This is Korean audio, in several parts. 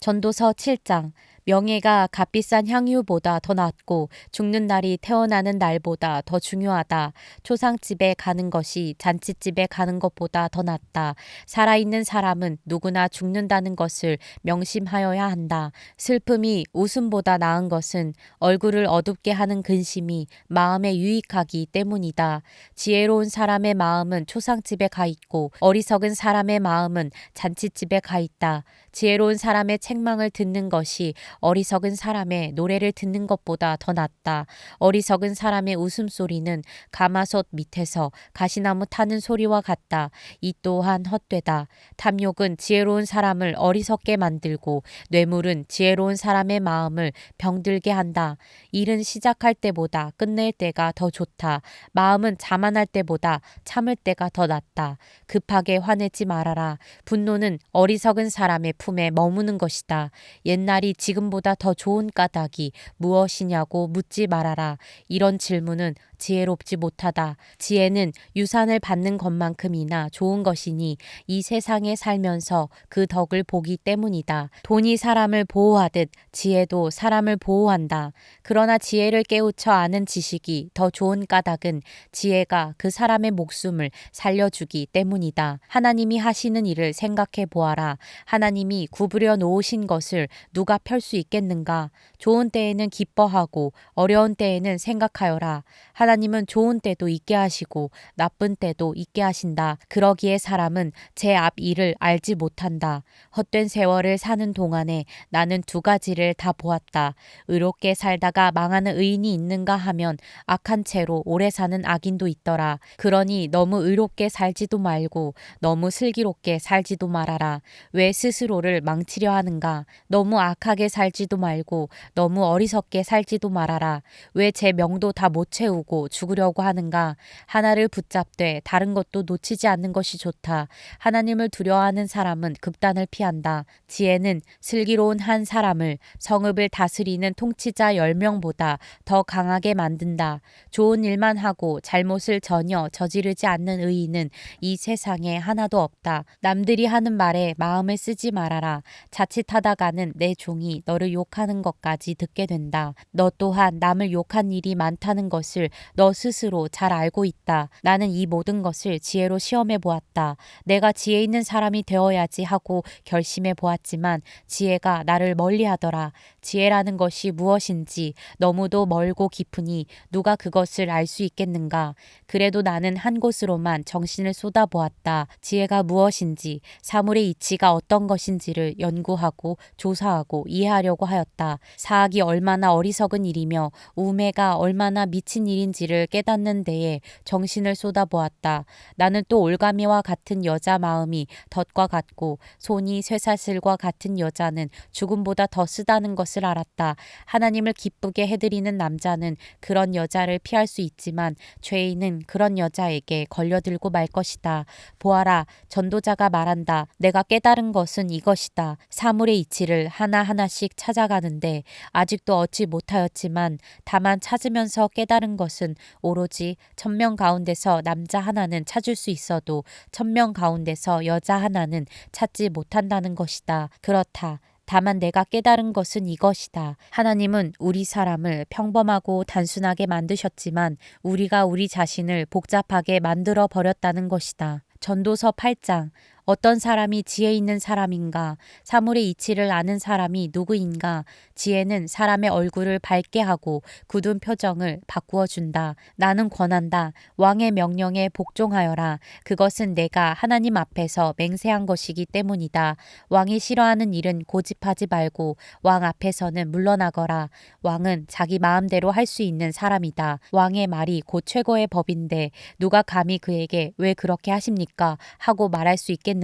전도서 7장 명예가 값비싼 향유보다 더 낫고 죽는 날이 태어나는 날보다 더 중요하다. 초상집에 가는 것이 잔치집에 가는 것보다 더 낫다. 살아있는 사람은 누구나 죽는다는 것을 명심하여야 한다. 슬픔이 웃음보다 나은 것은 얼굴을 어둡게 하는 근심이 마음에 유익하기 때문이다. 지혜로운 사람의 마음은 초상집에 가 있고 어리석은 사람의 마음은 잔치집에 가 있다. 지혜로운 사람의 책망을 듣는 것이 어리석은 사람의 노래를 듣는 것보다 더 낫다. 어리석은 사람의 웃음소리는 가마솥 밑에서 가시나무 타는 소리와 같다. 이 또한 헛되다. 탐욕은 지혜로운 사람을 어리석게 만들고 뇌물은 지혜로운 사람의 마음을 병들게 한다. 일은 시작할 때보다 끝낼 때가 더 좋다. 마음은 자만할 때보다 참을 때가 더 낫다. 급하게 화내지 말아라. 분노는 어리석은 사람의 품에 머무는 것이다. 옛날이 지금 보다 더 좋은 까닭이 무엇이냐고 묻지 말아라. 이런 질문은 지혜롭지 못하다. 지혜는 유산을 받는 것만큼이나 좋은 것이니 이 세상에 살면서 그 덕을 보기 때문이다. 돈이 사람을 보호하듯 지혜도 사람을 보호한다. 그러나 지혜를 깨우쳐 아는 지식이 더 좋은 까닭은 지혜가 그 사람의 목숨을 살려주기 때문이다. 하나님이 하시는 일을 생각해 보아라. 하나님이 구부려 놓으신 것을 누가 펼 수 있겠는가? 좋은 때에는 기뻐하고 어려운 때에는 생각하여라. 하나님은 좋은 때도 있게 하시고 나쁜 때도 있게 하신다. 그러기에 사람은 제 앞 일을 알지 못한다. 헛된 세월을 사는 동안에 나는 두 가지를 다 보았다. 의롭게 살다가 망하는 의인이 있는가 하면 악한 채로 오래 사는 악인도 있더라. 그러니 너무 의롭게 살지도 말고 너무 슬기롭게 살지도 말아라. 왜 스스로를 망치려 하는가? 너무 악하게 살 지도 말고 너무 어리석게 살지도 말아라. 왜 제 명도 다 못 채우고 죽으려고 하는가? 하나를 붙잡되 다른 것도 놓치지 않는 것이 좋다. 하나님을 두려워하는 사람은 극단을 피한다. 지혜는 슬기로운 한 사람을 성읍을 다스리는 통치자 열명보다더 강하게 만든다. 좋은 일만 하고 잘못을 전혀 저지르지 않는 의인은 이 세상에 하나도 없다. 남들이 하는 말에 마음을 쓰지 말아라. 자칫하다가는 내 종이 너를 욕하는 것까지 듣게 된다. 너 또한 남을 욕한 일이 많다는 것을 너 스스로 잘 알고 있다. 나는 이 모든 것을 지혜로 시험해 보았다. 내가 지혜 있는 사람이 되어야지 하고 결심해 보았지만 지혜가 나를 멀리 하더라. 지혜라는 것이 무엇인지 너무도 멀고 깊으니 누가 그것을 알 수 있겠는가. 그래도 나는 한 곳으로만 정신을 쏟아보았다. 지혜가 무엇인지 사물의 이치가 어떤 것인지를 연구하고 조사하고 이해하 려고 하였다. 사악이 얼마나 어리석은 일이며 우매가 얼마나 미친 일인지를 깨닫는 데에 정신을 쏟아보았다. 나는 또 올가미와 같은 여자 마음이 덫과 같고 손이 쇠사슬과 같은 여자는 죽음보다 더 쓰다는 것을 알았다. 하나님을 기쁘게 해드리는 남자는 그런 여자를 피할 수 있지만 죄인은 그런 여자에게 걸려들고 말 것이다. 보아라, 전도자가 말한다. 내가 깨달은 것은 이것이다. 사물의 이치를 하나하나씩 찾아가는데 아직도 얻지 못하였지만 다만 찾으면서 깨달은 것은 오로지 천명 가운데서 남자 하나는 찾을 수 있어도 천명 가운데서 여자 하나는 찾지 못한다는 것이다. 그렇다. 다만 내가 깨달은 것은 이것이다. 하나님은 우리 사람을 평범하고 단순하게 만드셨지만 우리가 우리 자신을 복잡하게 만들어 버렸다는 것이다. 전도서 8장 어떤 사람이 지혜 있는 사람인가? 사물의 이치를 아는 사람이 누구인가? 지혜는 사람의 얼굴을 밝게 하고 굳은 표정을 바꾸어 준다. 나는 권한다. 왕의 명령에 복종하여라. 그것은 내가 하나님 앞에서 맹세한 것이기 때문이다. 왕이 싫어하는 일은 고집하지 말고 왕 앞에서는 물러나거라. 왕은 자기 마음대로 할 수 있는 사람이다. 왕의 말이 곧 최고의 법인데 누가 감히 그에게 왜 그렇게 하십니까? 하고 말할 수 있겠는가?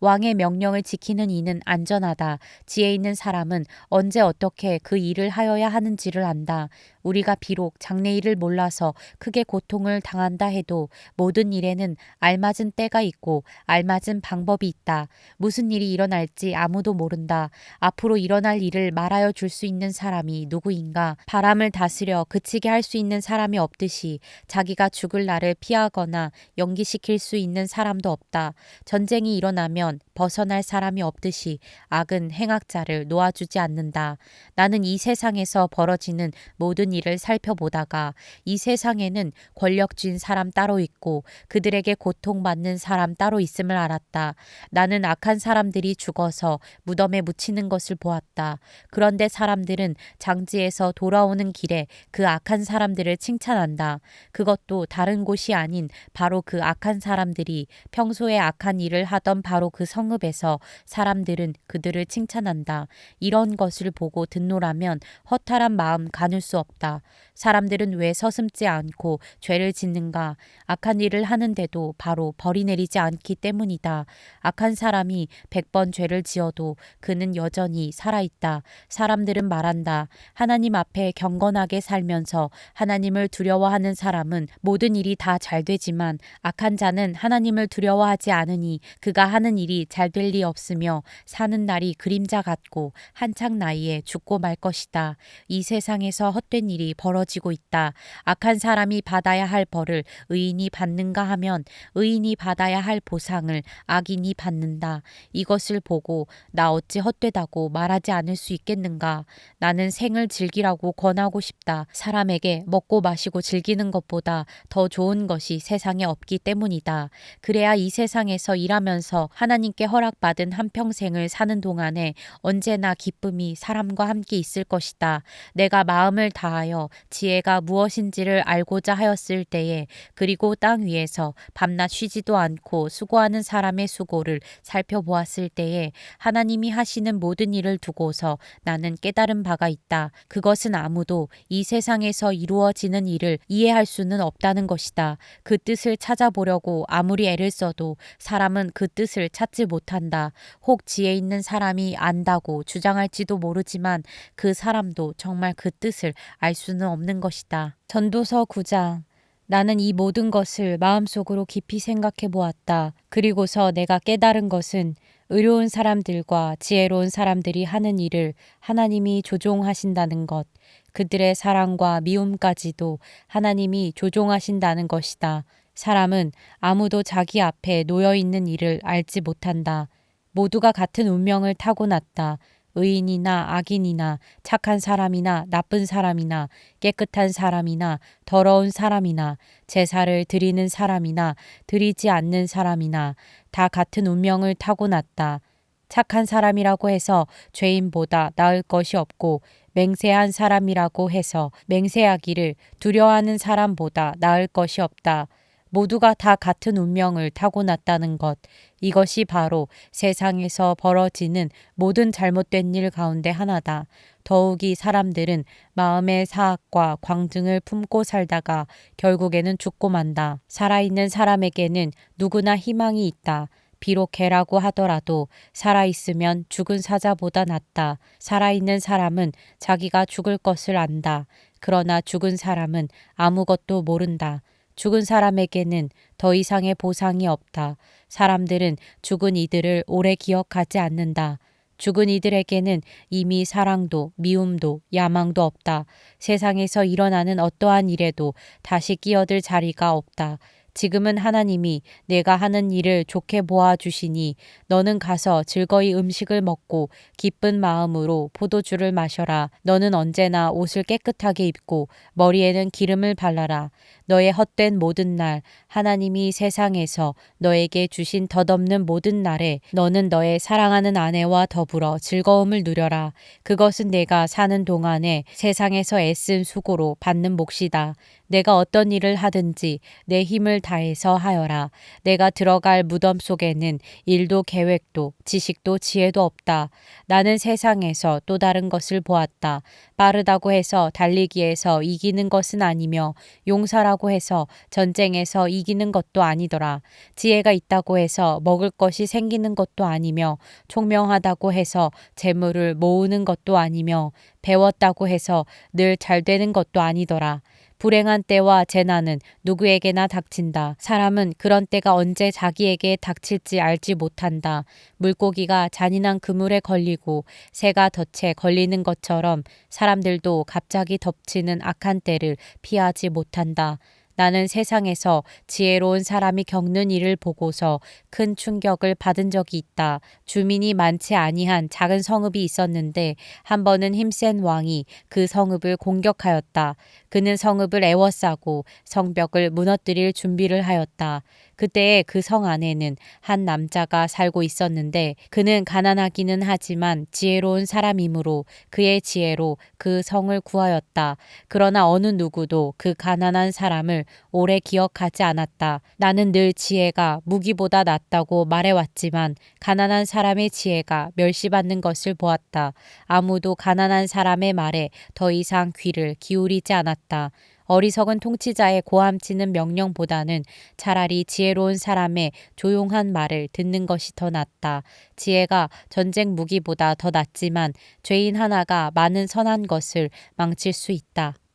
왕의 명령을 지키는 이는 안전하다. 지혜 있는 사람은 언제 어떻게 그 일을 하여야 하는지를 안다. 우리가 비록 장래일을 몰라서 크게 고통을 당한다 해도 모든 일에는 알맞은 때가 있고 알맞은 방법이 있다. 무슨 일이 일어날지 아무도 모른다. 앞으로 일어날 일을 말하여 줄 수 있는 사람이 누구인가? 바람을 다스려 그치게 할 수 있는 사람이 없듯이 자기가 죽을 날을 피하거나 연기시킬 수 있는 사람도 없다. 전쟁이 일어나면 벗어날 사람이 없듯이 악은 행악자를 놓아주지 않는다. 나는 이 세상에서 벌어지는 모든 일을 살펴보다가 이 세상에는 권력 쥔 사람 따로 있고 그들에게 고통받는 사람 따로 있음을 알았다. 나는 악한 사람들이 죽어서 무덤에 묻히는 것을 보았다. 그런데 사람들은 장지에서 돌아오는 길에 그 악한 사람들을 칭찬한다. 그것도 다른 곳이 아닌 바로 그 악한 사람들이 평소에 악한 일을 하던 바로 그 성읍에서 사람들은 그들을 칭찬한다. 이런 것을 보고 듣노라면 허탈한 마음 가눌 수 없다. 사람들은 왜 서슴지 않고 죄를 짓는가? 악한 일을 하는데도 바로 벌이 내리지 않기 때문이다. 악한 사람이 백 번 죄를 지어도 그는 여전히 살아있다. 사람들은 말한다. 하나님 앞에 경건하게 살면서 하나님을 두려워하는 사람은 모든 일이 다 잘 되지만 악한 자는 하나님을 두려워하지 않으니 그가 하는 일이 잘 될 리 없으며 사는 날이 그림자 같고 한창 나이에 죽고 말 것이다. 이 세상에서 헛된 일이 벌어지고 있다. 악한 사람이 받아야 할 벌을 의인이 받는가 하면 의인이 받아야 할 보상을 악인이 받는다. 이것을 보고 나 어찌 헛되다고 말하지 않을 수 있겠는가? 나는 생을 즐기라고 권하고 싶다. 사람에게 먹고 마시고 즐기는 것보다 더 좋은 것이 세상에 없기 때문이다. 그래야 이 세상에서 일하면서 하나님께 허락받은 한평생을 사는 동안에 언제나 기쁨이 사람과 함께 있을 것이다. 내가 마음을 다하 여 지혜가 무엇인지를 알고자 하였을 때에 그리고 땅 위에서 밤낮 쉬지도 않고 수고하는 사람의 수고를 살펴보았을 때에 하나님이 하시는 모든 일을 두고서 나는 깨달은 바가 있다. 그것은 아무도 이 세상에서 이루어지는 일을 이해할 수는 없다는 것이다. 그 뜻을 찾아보려고 아무리 애를 써도 사람은 그 뜻을 찾지 못한다. 혹 지혜 있는 사람이 안다고 주장할지도 모르지만 그 사람도 정말 그 뜻을 알 수는 없는 것이다. 전도서 9장 나는 이 모든 것을 마음속으로 깊이 생각해 보았다. 그리고서 내가 깨달은 것은 의로운 사람들과 지혜로운 사람들이 하는 일을 하나님이 조종하신다는 것, 그들의 사랑과 미움까지도 하나님이 조종하신다는 것이다. 사람은 아무도 자기 앞에 놓여 있는 일을 알지 못한다. 모두가 같은 운명을 타고났다. 의인이나 악인이나 착한 사람이나 나쁜 사람이나 깨끗한 사람이나 더러운 사람이나 제사를 드리는 사람이나 드리지 않는 사람이나 다 같은 운명을 타고났다. 착한 사람이라고 해서 죄인보다 나을 것이 없고 맹세한 사람이라고 해서 맹세하기를 두려워하는 사람보다 나을 것이 없다. 모두가 다 같은 운명을 타고났다는 것. 이것이 바로 세상에서 벌어지는 모든 잘못된 일 가운데 하나다. 더욱이 사람들은 마음의 사악과 광증을 품고 살다가 결국에는 죽고 만다. 살아있는 사람에게는 누구나 희망이 있다. 비록 개라고 하더라도 살아있으면 죽은 사자보다 낫다. 살아있는 사람은 자기가 죽을 것을 안다. 그러나 죽은 사람은 아무것도 모른다. 죽은 사람에게는 더 이상의 보상이 없다. 사람들은 죽은 이들을 오래 기억하지 않는다. 죽은 이들에게는 이미 사랑도 미움도 야망도 없다. 세상에서 일어나는 어떠한 일에도 다시 끼어들 자리가 없다. 지금은 하나님이 내가 하는 일을 좋게 보아 주시니 너는 가서 즐거이 음식을 먹고 기쁜 마음으로 포도주를 마셔라. 너는 언제나 옷을 깨끗하게 입고 머리에는 기름을 발라라. 너의 헛된 모든 날 하나님이 세상에서 너에게 주신 덧없는 모든 날에 너는 너의 사랑하는 아내와 더불어 즐거움을 누려라. 그것은 내가 사는 동안에 세상에서 애쓴 수고로 받는 몫이다. 내가 어떤 일을 하든지 내 힘을 다해서 하여라. 내가 들어갈 무덤 속에는 일도 계획도 지식도 지혜도 없다. 나는 세상에서 또 다른 것을 보았다. 빠르다고 해서 달리기에서 이기는 것은 아니며 용사라고 해서 전쟁에서 이기는 것도 아니더라. 지혜가 있다고 해서 먹을 것이 생기는 것도 아니며 총명하다고 해서 재물을 모으는 것도 아니며 배웠다고 해서 늘 잘 되는 것도 아니더라. 불행한 때와 재난은 누구에게나 닥친다. 사람은 그런 때가 언제 자기에게 닥칠지 알지 못한다. 물고기가 잔인한 그물에 걸리고 새가 덫에 걸리는 것처럼 사람들도 갑자기 덮치는 악한 때를 피하지 못한다. 나는 세상에서 지혜로운 사람이 겪는 일을 보고서 큰 충격을 받은 적이 있다. 주민이 많지 아니한 작은 성읍이 있었는데 한 번은 힘센 왕이 그 성읍을 공격하였다. 그는 성읍을 애워싸고 성벽을 무너뜨릴 준비를 하였다. 그때에 그성 안에는 한 남자가 살고 있었는데 그는 가난하기는 하지만 지혜로운 사람이므로 그의 지혜로 그 성을 구하였다. 그러나 어느 누구도 그 가난한 사람을 오래 기억하지 않았다. 나는 늘 지혜가 무기보다 낫다고 말해왔지만 가난한 사람의 지혜가 멸시받는 것을 보았다. 아무도 가난한 사람의 말에 더 이상 귀를 기울이지 않았다. 어리석은 통치자의 고함치는 명령보다는 차라리 지혜로운 사람의 조용한 말을 듣는 것이 더 낫다. 지혜가 전쟁 무기보다 더 낫지만 죄인 하나가 많은 선한 것을 망칠 수 있다.